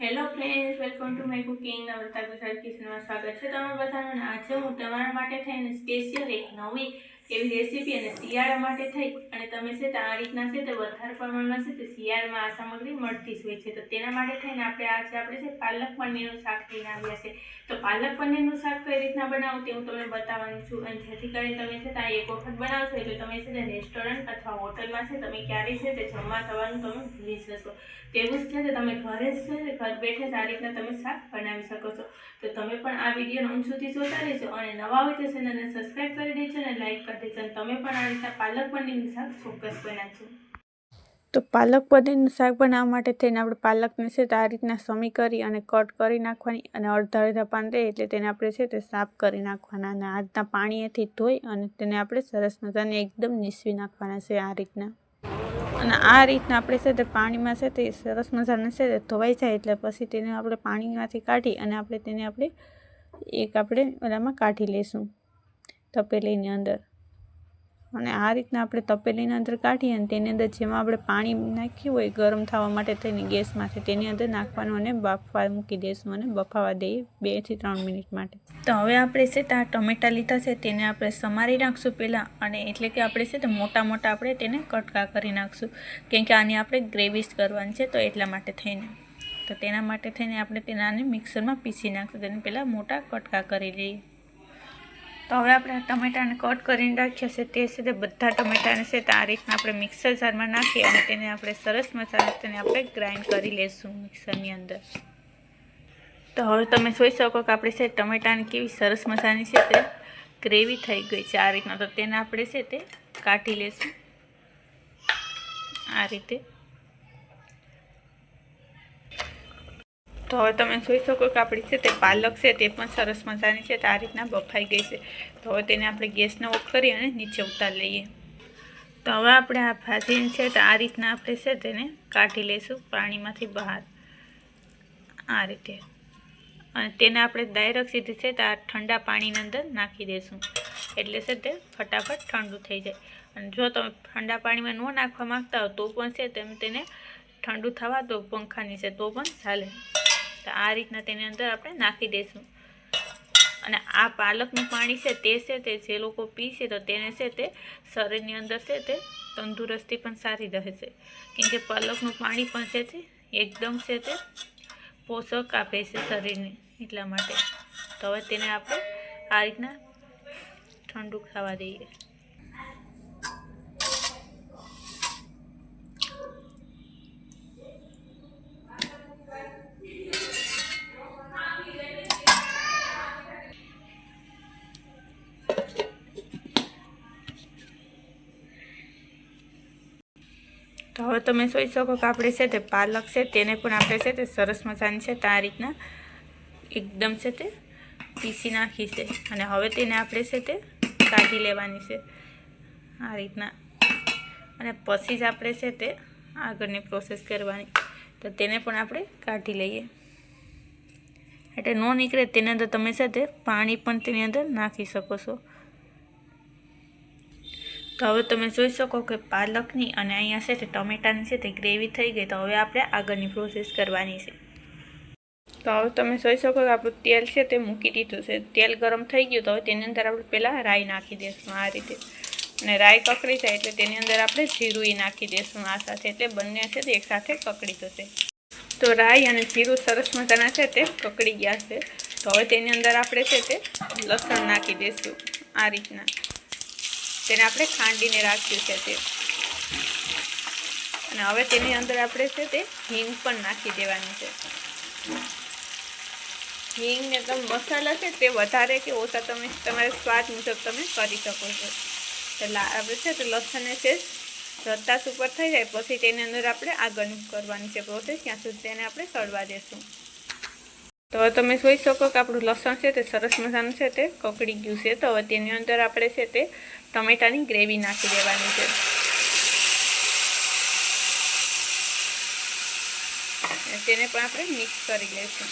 Hello friends welcome to my cooking Namrata Gujarat કિચનમાં સ્વાગત છે તમારા બધાનું. આજે હું તમારા માટે થઈને સ્પેશિયલ એક નવી એવી રેસીપી અને શિયાળા માટે થઈ અને તમે છે તે આ રીતના છે તે વધારે પ્રમાણમાં છે તે શિયાળામાં આ સામગ્રી મળતી જ હોય છે. તો તેના માટે થઈને આપણે આજે આપણે છે પાલક પનીરનું શાક લઈને આવ્યા છે તો પાલક પનીરનું શાક કઈ રીતના બનાવું તે હું તમને બતાવવાનું છું. અને જેથી કરીને તમે છે ત્યાં એક વખત બનાવશો એટલે તમે છે તે રેસ્ટોરન્ટ અથવા હોટલમાં છે તમે ક્યારેય છે તે જમવા થવાનું તમે ભૂલી જશો. તેવું જ છે કે તમે ઘરે જ છે તે ઘર બેઠે જ આ રીતના તમે શાક બનાવી શકો છો. તો તમે પણ આ વિડીયોને સુધી જોતા રહેજો અને નવા હોય તો ચેનલને સબસ્ક્રાઈબ કરી દેજો અને લાઈક કરી તો પાલક પનીરનું શાક બનાવવા માટે થઈને આપણે પાલકને છે તો આ રીતના સમી કરી અને કટ કરી નાખવાની અને અડધા અડધા પાન રહે એટલે તેને આપણે છે તે સાફ કરી નાખવાના અને આ રીતના પાણીએથી ધોઈ અને તેને આપણે સરસ મજાને એકદમ નીસવી નાખવાના છે આ રીતના. અને આ રીતના આપણે છે તે પાણીમાં છે તે સરસ મજાના છે તે ધોવાઈ જાય એટલે પછી તેને આપણે પાણીમાંથી કાઢી અને આપણે તેને આપણે એક આપણે ઓલામાં કાઢી લઈશું તપેલીની અંદર. અને આ રીતના આપણે તપેલીની અંદર કાઢીએ અને તેની અંદર જેમાં આપણે પાણી નાખ્યું હોય ગરમ થવા માટે થઈને ગેસમાંથી તેની અંદર નાખવાનું અને બાફવા મૂકી દઈશું અને બફાવા દઈએ બેથી ત્રણ મિનિટ માટે. તો હવે આપણે છે તે આ ટમેટાં લીધા છે, તેને આપણે સમારી નાખશું પહેલાં અને એટલે કે આપણે છે તે મોટા મોટા આપણે તેને કટકા કરી નાખશું. કેમ કે આની આપણે ગ્રેવીસ કરવાની છે, તો એટલા માટે થઈને. તો તેના માટે થઈને આપણે તેનાને મિક્સરમાં પીસી નાખશું, તેને પહેલાં મોટા કટકા કરી લઈએ. તો હવે આપણે ટમેટાને કટ કરીને રાખ્યા છે. તે સાથે બધા ટમેટાને છે. તે આ રીતના આપણે મિક્સર જારમાં નાખી અને તેને આપણે સરસ મસાલા તેને આપણે ગ્રાઇન્ડ કરી લઈશું મિક્સરની અંદર. તો હવે તમે જોઈ શકો કે આપણે છે ટમેટાની કેવી સરસ મસાની છે તે ગ્રેવી થઈ ગઈ છે. આ રીતના તો તેને આપણે છે તે કાઢી લઈશું આ રીતે. તો હવે તમે જોઈ શકો કે આપણી છે તે પાલક છે, તે પણ સરસ મજાની છે, તો આ રીતના બફાઈ ગઈ છે. તો હવે તેને આપણે ગેસને ઓફ કરી અને નીચે ઉતાર લઈએ. તો હવે આપણે આ ભાજીને છે તો આ રીતના આપણે છે તેને કાઢી લઈશું પાણીમાંથી બહાર. આ રીતે. અને તેને આપણે ડાયરેક્ટ સીધી છે તો આ ઠંડા પાણીની અંદર નાખી દઈશું. એટલે છે તે ફટાફટ ઠંડુ થઈ જાય. અને જો તમે ઠંડા પાણીમાં ન નાખવા માંગતા હો તો પણ છે તમે તેને ઠંડુ થવા દો પંખા નીચે તો પણ ચાલે. તો આ રીતના તેની અંદર આપણે નાખી દઈશું અને આ પાલકનું પાણી છે તે છે તે જે લોકો પીશે તો તેને છે તે શરીરની અંદર છે તે તંદુરસ્તી પણ સારી રહેશે કેમ કે પાલકનું પાણી પણ છે તે એકદમ છે તે પોષક આપે છે શરીરને એટલા માટે. તો હવે તેને આપણે આ રીતના ઠંડુ ખાવા દઈએ. હવે તમે જોઈ શકો કે આપણે છે તે પાલક છે, તેને પણ આપણે છે તે સરસ મજાની છે આ રીતના એકદમ છે તે પીસી નાખી છે. અને હવે તેને આપણે છે તે કાઢી લેવાની છે આ રીતના. અને પછી જ આપણે છે તે આગળની પ્રોસેસ કરવાની. તો તેને પણ આપણે કાઢી લઈએ. એટલે ન નીકળે તેની અંદર તમે છે તે પાણી પણ તેની અંદર નાખી શકો છો. તો હવે તમે જોઈ શકો કે પાલકની અને અહીંયા છે તે ટમેટાની છે તે ગ્રેવી થઈ ગઈ. તો હવે આપણે આગળની પ્રોસેસ કરવાની છે. તો હવે તમે જોઈ શકો કે આપણું તેલ છે તે મૂકી દીધું છે. તેલ ગરમ થઈ ગયું તો હવે તેની અંદર આપણે પહેલાં રાઈ નાખી દઈશું આ રીતે. અને રાઈ કકડી જાય એટલે તેની અંદર આપણે જીરું નાખી દઈશું આ સાથે. એટલે બંને છે તે એકસાથે કકડી જશે. તો રાઈ અને જીરું સરસ મજાના છે તે કકડી ગયા છે. તો હવે તેની અંદર આપણે છે તે લસણ નાખી દઈશું આ રીતના. તેને આપણે ખાંડીને રાખ્યું છે તે. અને હવે તેની અંદર આપણે છે તે હિંગ પણ નાખી દેવાની છે. હિંગ ને તમે મસાલા છે તે વધારે કે ઓછા તમે, તમારે સ્વાદ મુજબ તમે કરી શકો છો. એટલે આપણે છે તે લસણને છે રતાસ ઉપર થઈ જાય, પછી તેની અંદર આપણે આગળનું કરવાની છે પ્રોસેસ ત્યાં સુધી તેને આપણે સળવા દેશું. તો તમે જોઈ શકો કે આપણું લસણ છે તે સરસ મજાનું છે તે કકડી ગયું છે. તો હવે તેની અંદર આપણે છે તે ટમેટાની ગ્રેવી નાખી દેવાની છે. તેને પણ આપણે મિક્સ કરી લઈશું.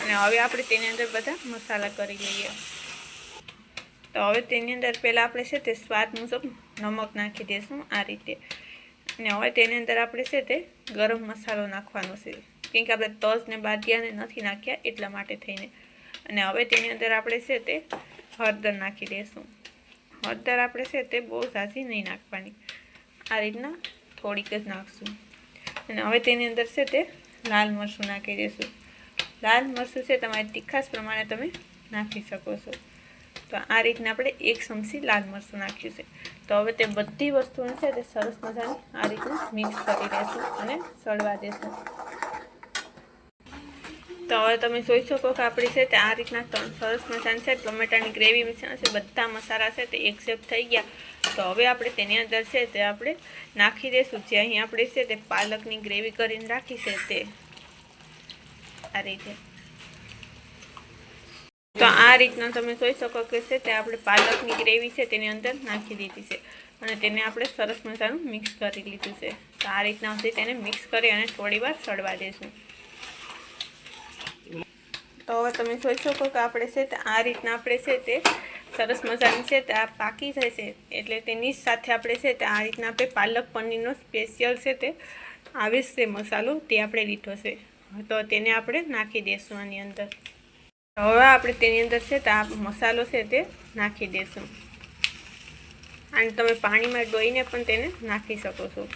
અને હવે આપણે તેની અંદર બધા મસાલા કરી લઈએ. તો હવે તેની અંદર પહેલાં આપણે છે તે સ્વાદ મુજબ નમક નાખી દઈશું આ રીતે. અને હવે તેની અંદર આપણે છે તે ગરમ મસાલો નાખવાનો છે. કેમ કે આપણે તજ બાદ બાદિયાને નથી નાખ્યા એટલા માટે થઈને. અને હવે તેની અંદર આપણે છે તે હળદર નાખી દઈશું હળદર આપણે છે તે બહુ ઝાઝી નહીં નાખવાની. આ રીતના થોડીક જ નાખશું. અને હવે તેની અંદર છે તે લાલ મરચું નાખી દઈશું લાલ મરચું છે તમારી તીખાસ પ્રમાણે તમે નાખી શકો છો. તો આ રીતના આપણે એક ચમચી લાલ મરચું નાખ્યું છે. તો હવે તે બધી વસ્તુને છે તે સરસ મજાની આ રીતના મિક્સ કરી દઈશું અને સળવા દઈશું તો હવે તમે જોઈ શકો કે આપણી છે તે આ રીતના ત્રણ સરસ મસાલા છે. ટમેટાની ગ્રેવી મિશ્રણ છે, બધા મસાલા છે તે એકસેપ થઈ ગયા. તો હવે આપણે તેની અંદર છે તે આપણે નાખી દઈશું જે અહીં આપણે છે તે પાલકની ગ્રેવી કરીને રાખી છે તે. આ રીતે. તો આ રીતના તમે જોઈ શકો કે છે તે આપણે પાલકની ગ્રેવી છે તેની અંદર નાખી દીધી છે. અને તેને આપણે સરસ મજાનું મિક્સ કરી લીધું છે. તો આ રીતના સુધી તેને મિક્સ કરી અને થોડી વાર સળવા દઈશું તો હવે તમે જોઈ શકો કે આપણે છે તે આ રીતના આપણે છે તે સરસ મજાની છે તે આ પાકી છે. એટલે તેની સાથે આપણે છે તે આ રીતના આપણે પાલક પનીરનો સ્પેશિયલ છે તે આવે છે મસાલો તે આપણે લીધો છે. તો તેને આપણે નાખી દઈશું આની અંદર. હવે આપણે તેની અંદર છે તે આ મસાલો છે તે નાખી દઈશું અને તમે પાણીમાં ડોઈને પણ તેને નાખી શકો છો.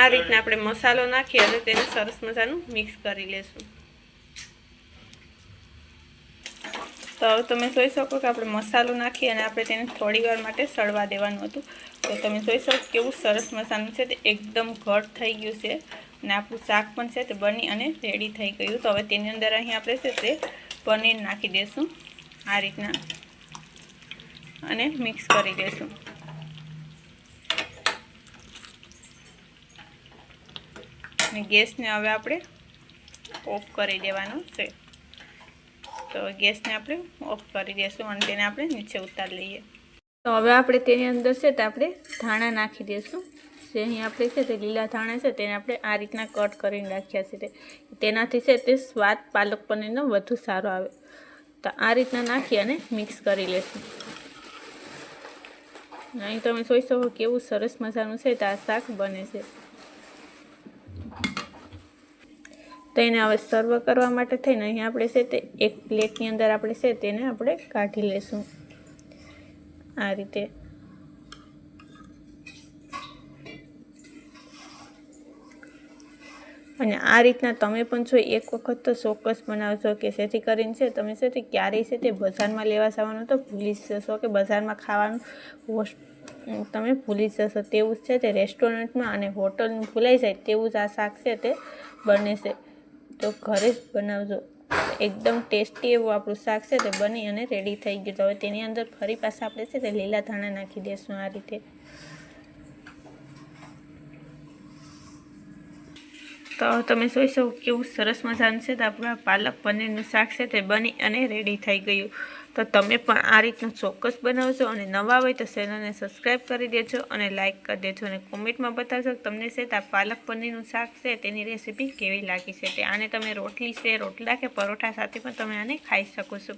આ રીતના આપણે મસાલો નાખી અને તેને સરસ મજાનું મિક્સ કરી લેશું. તો હવે તમે જોઈ શકો કે આપણે મસાલો નાખી અને આપણે તેને થોડી વાર માટે સળવા દેવાનું હતું. તો તમે જોઈ શકો કેવું સરસ મસાલું છે તે એકદમ ઘટ થઈ ગયું છે અને આપણું શાક પણ છે તે બની અને રેડી થઈ ગયું. તો હવે તેની અંદર અહીં આપણે છે તે પનીર નાખી દઈશું આ રીતના. અને મિક્સ કરી દઈશું અને ગેસને હવે આપણે ઓફ કરી દેવાનો છે. તો ગેસને આપણે ઓફ કરી દઈશું અને તેને આપણે નીચે ઉતારી લઈએ. તો હવે આપણે તેની અંદર છે તે આપણે ધાણા નાખી દઈશું જે અહીં આપણે છે તે લીલા ધાણા છે તેને આપણે આ રીતના કટ કરીને રાખ્યા છે તેનાથી છે તે સ્વાદ પાલક પનીરનો વધુ સારો આવે. તો આ રીતના નાખી અને મિક્સ કરી લેશું. અહીં તમે જોઈ શકો કેવું સરસ મજાનું છે તો આ શાક બને છે. તો એને હવે સર્વ કરવા માટે થઈને અહીં આપણે છે તે એક પ્લેટની અંદર આપણે છે તેને આપણે કાઢી લેશું આ રીતે. અને આ રીતના તમે પણ જો એક વખત તો ચોક્કસ બનાવશો કે જેથી કરીને છે તમે છે તે ક્યારેય છે તે બજારમાં લેવા જવાનું તો ભૂલી જશો કે બજારમાં ખાવાનું તમે ભૂલી જશો. તેવું જ છે તે રેસ્ટોરન્ટમાં અને હોટલનું ભૂલાઈ જાય તેવું જ આ શાક છે તે બને છે. તો ઘરે જ બનાવજો. એકદમ ટેસ્ટી એવું આપણું શાક છે તે બની અને રેડી થઈ ગયું. તો હવે તેની અંદર ફરી પાછા આપણે છે તે લીલા ધાણા નાખી દઈશું આ રીતે. તો તમે જોઈ શકો કેવું સરસ મજાનું છે. તો આપણું આ પાલક પનીરનું શાક છે તે બની અને રેડી થઈ ગયું. તો તમે પણ આ રીતનું ચોક્કસ બનાવજો અને નવા હોય તો ચેનલને સબસ્ક્રાઈબ કરી દેજો અને લાઇક કરી દેજો અને કોમેન્ટમાં બતાવજો તમને છે આ પાલક પનીરનું શાક છે તેની રેસીપી કેવી લાગી છે. તે આને તમે રોટલી છે, રોટલા કે પરોઠા સાથે પણ તમે આને ખાઈ શકો છો.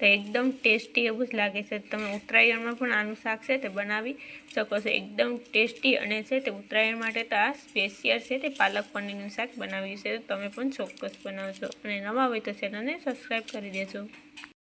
તો એકદમ ટેસ્ટી એવું જ લાગે છે. તમે ઉત્તરાયણમાં પણ આનું શાક છે તે બનાવી શકો છો. એકદમ ટેસ્ટી અને છે તે ઉત્તરાયણ માટે તો આ સ્પેશિયલ છે તે પાલક પનીરનું શાક બનાવ્યું છે. તમે પણ ચોક્કસ બનાવજો અને નવા હોય તો ચેનલને સબસ્ક્રાઈબ કરી દેજો.